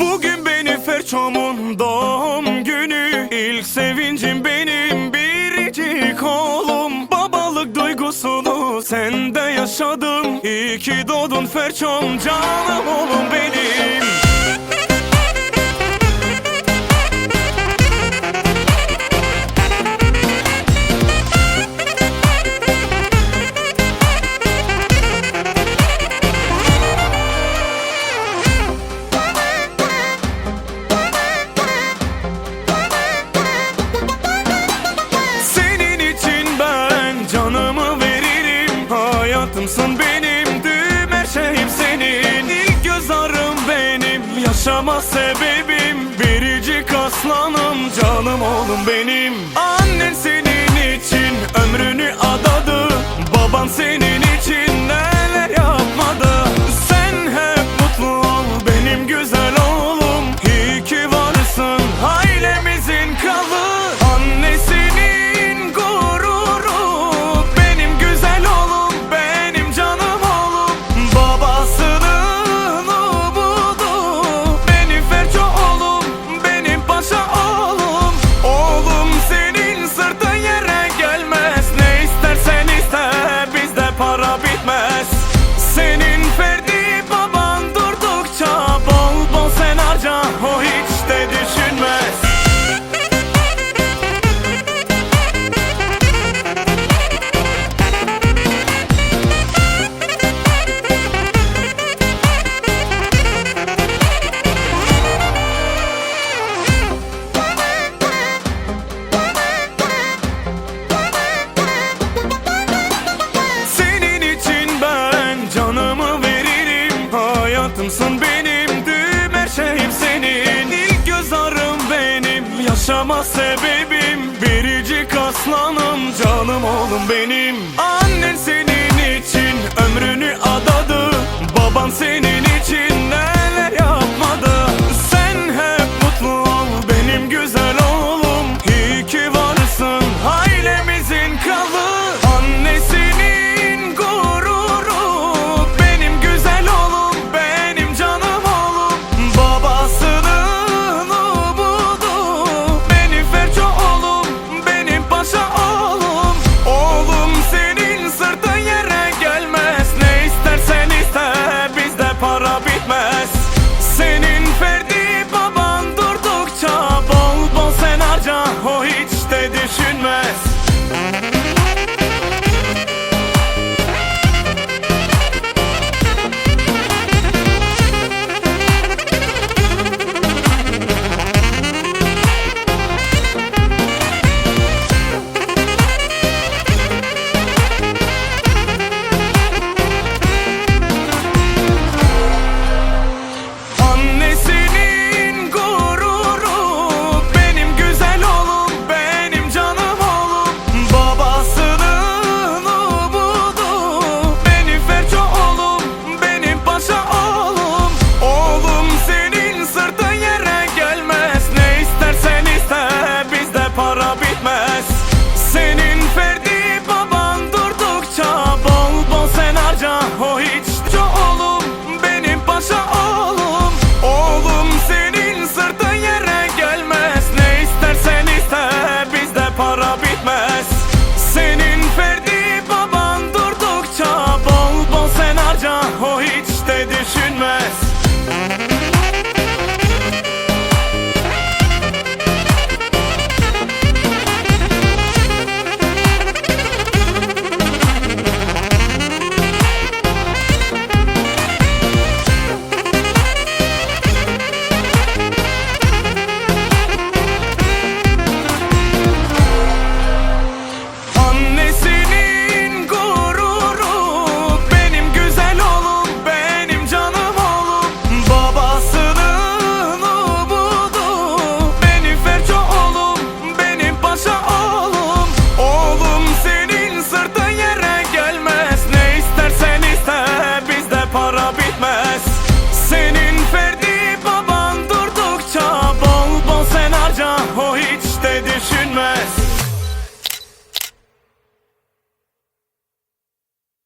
Bugün benim Ferçom'un doğum günü. İlk sevincim benim biricik oğlum. Babalık duygusunu sende yaşadım. İyi ki doğdun Ferçom canım oğlum benim Hayatımsın benim her şeyim senin. İlk göz ağrım benim yaşama sebebim. Biricik aslanım canım oğlum benim. Annen yaşama sebebim Biricik aslanım canım oğlum benim düşünmez.